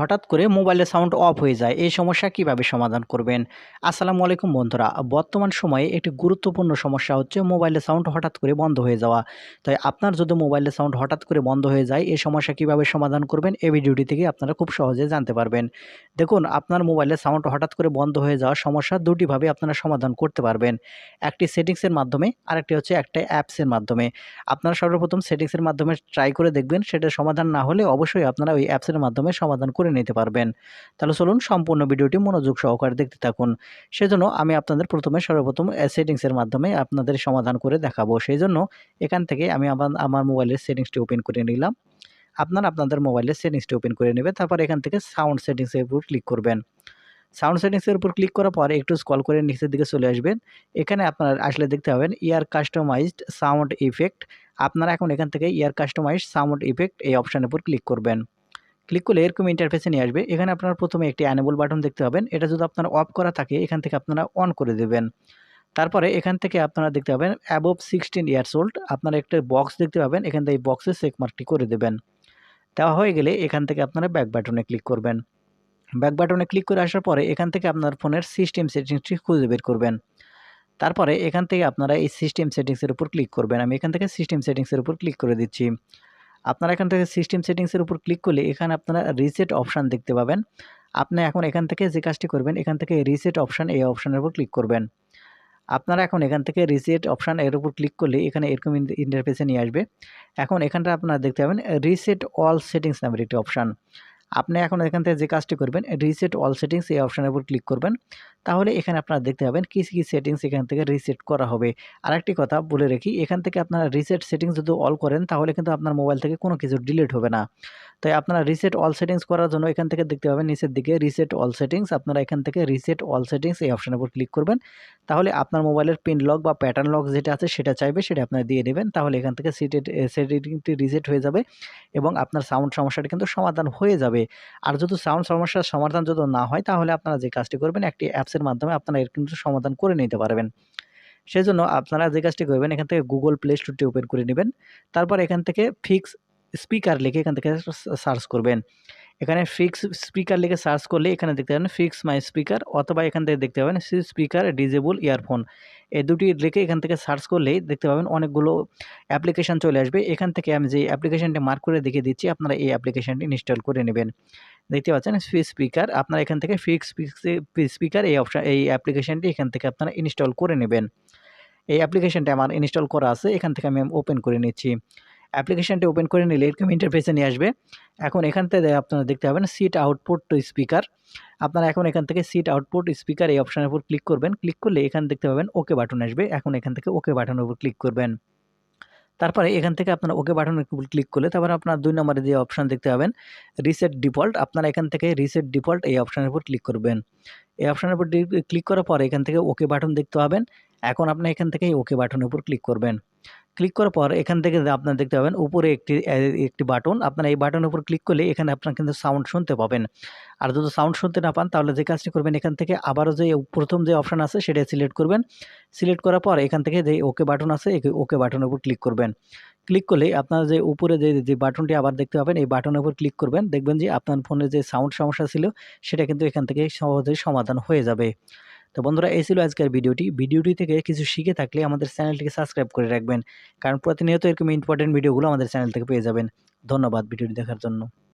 হঠাৎ করে মোবাইলের সাউন্ড অফ হয়ে যায়, এই সমস্যা কীভাবে সমাধান করবেন? আসসালামু আলাইকুম বন্ধুরা, বর্তমান সময়ে একটি গুরুত্বপূর্ণ সমস্যা হচ্ছে মোবাইলের সাউন্ড হঠাৎ করে বন্ধ হয়ে যাওয়া। তাই আপনার যদি মোবাইলের সাউন্ড হঠাৎ করে বন্ধ হয়ে যায়, এই সমস্যা কীভাবে সমাধান করবেন, এই ভিডিওটি থেকে আপনারা খুব সহজে জানতে পারবেন। দেখুন, আপনার মোবাইলের সাউন্ড হঠাৎ করে বন্ধ হয়ে যাওয়ার সমস্যা দুটিভাবে আপনারা সমাধান করতে পারবেন। একটি সেটিংসের মাধ্যমে, আরেকটি হচ্ছে একটা অ্যাপসের মাধ্যমে। আপনারা সর্বপ্রথম সেটিংসের মাধ্যমে ট্রাই করে দেখবেন, সেটা সমাধান না হলে অবশ্যই আপনারা ওই অ্যাপসের মাধ্যমে সমাধান করে নিতে পারবেন। তাহলে চলুন সম্পূর্ণ ভিডিওটি মনোযোগ সহকারে দেখতে থাকুন। সেজন্য আমি আপনাদের প্রথমে সর্বপ্রথম সেটিংসের মাধ্যমে আপনাদের সমাধান করে দেখাবো। সেই জন্য এখান থেকে আমি আমার আমার মোবাইলের সেটিংসটি ওপেন করে নিলাম। আপনারা আপনাদের মোবাইলের সেটিংসটি ওপেন করে নেবেন, তারপর এখান থেকে সাউন্ড সেটিংসের উপর ক্লিক করবেন। সাউন্ড সেটিংসের উপর ক্লিক করার পর একটু স্কল করে নিচের দিকে চলে আসবেন। এখানে আপনারা আসলে দেখতে পাবেন ইয়ার কাস্টমাইজড সাউন্ড ইফেক্ট। আপনারা এখন এখান থেকে ইয়ার কাস্টমাইজড সাউন্ড ইফেক্ট এই অপশানের উপর ক্লিক করবেন। ক্লিক করলে এরকম ইন্টারফেসে নিয়ে আসবে। এখানে আপনার প্রথমে একটি অ্যানেবল বাটন দেখতে পাবেন। এটা যদি আপনার অফ করা থাকে, এখান থেকে আপনারা অন করে দেবেন। তারপরে এখান থেকে আপনারা দেখতে পাবেন অ্যাবভ সিক্সটিন ইয়ার্স ওল্ড আপনারা একটা বক্স দেখতে পাবেন। এখান থেকে এই বক্সে চেক মার্কটি করে দেবেন। দেওয়া হয়ে গেলে এখান থেকে আপনারা ব্যাক বাটনে ক্লিক করবেন। ব্যাক বাটনে ক্লিক করে আসার পরে এখান থেকে আপনার ফোনের সিস্টেম সেটিংসটি খুঁজে বের করবেন। তারপরে এখান থেকে আপনারা এই সিস্টেম সেটিংসের উপর ক্লিক করবেন। আমি এখান থেকে সিস্টেম সেটিংসের উপর ক্লিক করে দিচ্ছি। আপনারা এখান থেকে সিস্টেম সেটিংসের উপর ক্লিক করলে এখানে আপনারা রিসেট অপশান দেখতে পাবেন। আপনি এখন এখান থেকে যে কাজটি করবেন, এখান থেকে রিসেট অপশান এই অপশানের উপর ক্লিক করবেন। আপনারা এখন এখান থেকে রিসেট অপশান এর উপর ক্লিক করলে এখানে এরকম ইন্টারফেসে নিয়ে আসবে। এখন এখানটা আপনারা দেখতে পাবেন রিসেট অল সেটিংস নামের একটি অপশান আপনি এখন এখান থেকে যে কাজটি করবেন রিসেট অল সেটিংস এই অপশানের উপর ক্লিক করবেন। তাহলে এখানে আপনারা দেখতে পাবেন কী কী সেটিংস এখান থেকে রিসেট করা হবে। আরেকটি কথা বলে রাখি, এখান থেকে আপনারা রিসেট সেটিংস যদি অল করেন, তাহলে কিন্তু আপনার মোবাইল থেকে কোনো কিছু ডিলিট হবে না। তাই আপনারা রিসেট অল সেটিংস করার জন্য এখান থেকে দেখতে পাবেন নিচের দিকে রিসেট অল সেটিংস আপনারা এখান থেকে রিসেট অল সেটিংস এই অপশানের উপর ক্লিক করবেন। তাহলে আপনার মোবাইলের পিন লক বা প্যাটার্ন লক যেটা আছে, সেটা চাইবে, সেটা আপনারা দিয়ে দেবেন তাহলে এখান থেকে সেটিংটি রিসেট হয়ে যাবে এবং আপনার সাউন্ড সমস্যাটা কিন্তু সমাধান হয়ে যাবে। আর যদি সাউন্ড সমস্যার সমাধান যদি না হয়, তাহলে আপনারা যে কাজটি করবেন, একটি অ্যাপসের মাধ্যমে আপনারা এর কিন্তু সমাধান করে নিতে পারবেন। সেই জন্য আপনারা যে কাজটি করবেন, এখান থেকে গুগল প্লে স্টোরটি ওপেন করে নেবেন। তারপর এখান থেকে ফিক্স স্পিকার লিখে এখান থেকে সার্চ করবেন। এখানে ফিক্স স্পিকার লিখে সার্চ করলে এখানে দেখতে পাবেন ফিক্স মাই স্পিকার অথবা এখান থেকে দেখতে পাবেন সি স্পিকার ডিজেবল ইয়ারফোন এই দুটি লিখে এখান থেকে সার্চ করলেই দেখতে পাবেন অনেকগুলো অ্যাপ্লিকেশান চলে আসবে। এখান থেকে আমি যে অ্যাপ্লিকেশানটি মার্ক করে দেখিয়ে দিচ্ছি, আপনারা এই অ্যাপ্লিকেশানটি ইনস্টল করে নেবেন। দেখতে পাচ্ছেন স্পিকার আপনারা এখান থেকে ফিক্স স্পিকার এই অপশান এই অ্যাপ্লিকেশানটি এখান থেকে আপনারা ইনস্টল করে নেবেন। এই অ্যাপ্লিকেশানটি আমার ইনস্টল করা আছে, এখান থেকে আমি ওপেন করে নিচ্ছি। অ্যাপ্লিকেশানটি ওপেন করে নিলে এরকম ইন্টারফেসে নিয়ে আসবে। এখন এখান থেকে আপনারা দেখতে পাবেন সিট আউটপুট টু স্পিকার আপনারা এখন এখান থেকে সিট আউটপুট স্পিকার এই অপশানের উপর ক্লিক করবেন। ক্লিক করলে এখান দেখতে পাবেন ওকে বাটন আসবে। এখন এখান থেকে ওকে বাটনের উপর ক্লিক করবেন। তারপরে এখান থেকে আপনারা ওকে বাটনের উপর ক্লিক করলে তারপরে আপনার দুই নম্বরে যে অপশান দেখতে পাবেন রিসেট ডিফল্ট আপনারা এখান থেকে রিসেট ডিফল্ট এই অপশানের উপর ক্লিক করবেন। এই অপশানের উপর ক্লিক করার পর এখান থেকে ওকে বাটন দেখতে পাবেন। এখন আপনি এখান থেকে ওকে বাটনের উপর ক্লিক করবেন। ক্লিক করার পর এখান থেকে আপনারা দেখতে পাবেন উপরে একটি একটি বাটন আপনারা এই বাটনের উপর ক্লিক করলে এখানে আপনারা কিন্তু সাউন্ড শুনতে পাবেন। আর যদি সাউন্ড শুনতে না পান, তাহলে যে কাজটি করবেন, এখান থেকে আবারও যে প্রথম যে অপশান আছে সেটা সিলেক্ট করবেন। সিলেক্ট করার পর এখান থেকে যে ওকে বাটন আছে ওকে বাটনের উপর ক্লিক করবেন। ক্লিক করলে আপনার যে উপরে যে যে বাটনটি আবার দেখতে পাবেন, এই বাটনের উপর ক্লিক করবেন। দেখবেন যে আপনার ফোনে যে সাউন্ড সমস্যা ছিল, সেটা কিন্তু এখান থেকে সহজেই সমাধান হয়ে যাবে। তো বন্ধুরা, এই ছিল আজকের ভিডিওটি। ভিডিওটি থেকে কিছু শিখে থাকলে আমাদের চ্যানেলটিকে সাবস্ক্রাইব করে রাখবেন। কারণ প্রতিনিয়ত এরকম ইম্পর্টেন্ট ভিডিওগুলো আমাদের চ্যানেল থেকে পেয়ে যাবেন। ধন্যবাদ ভিডিওটি দেখার জন্য।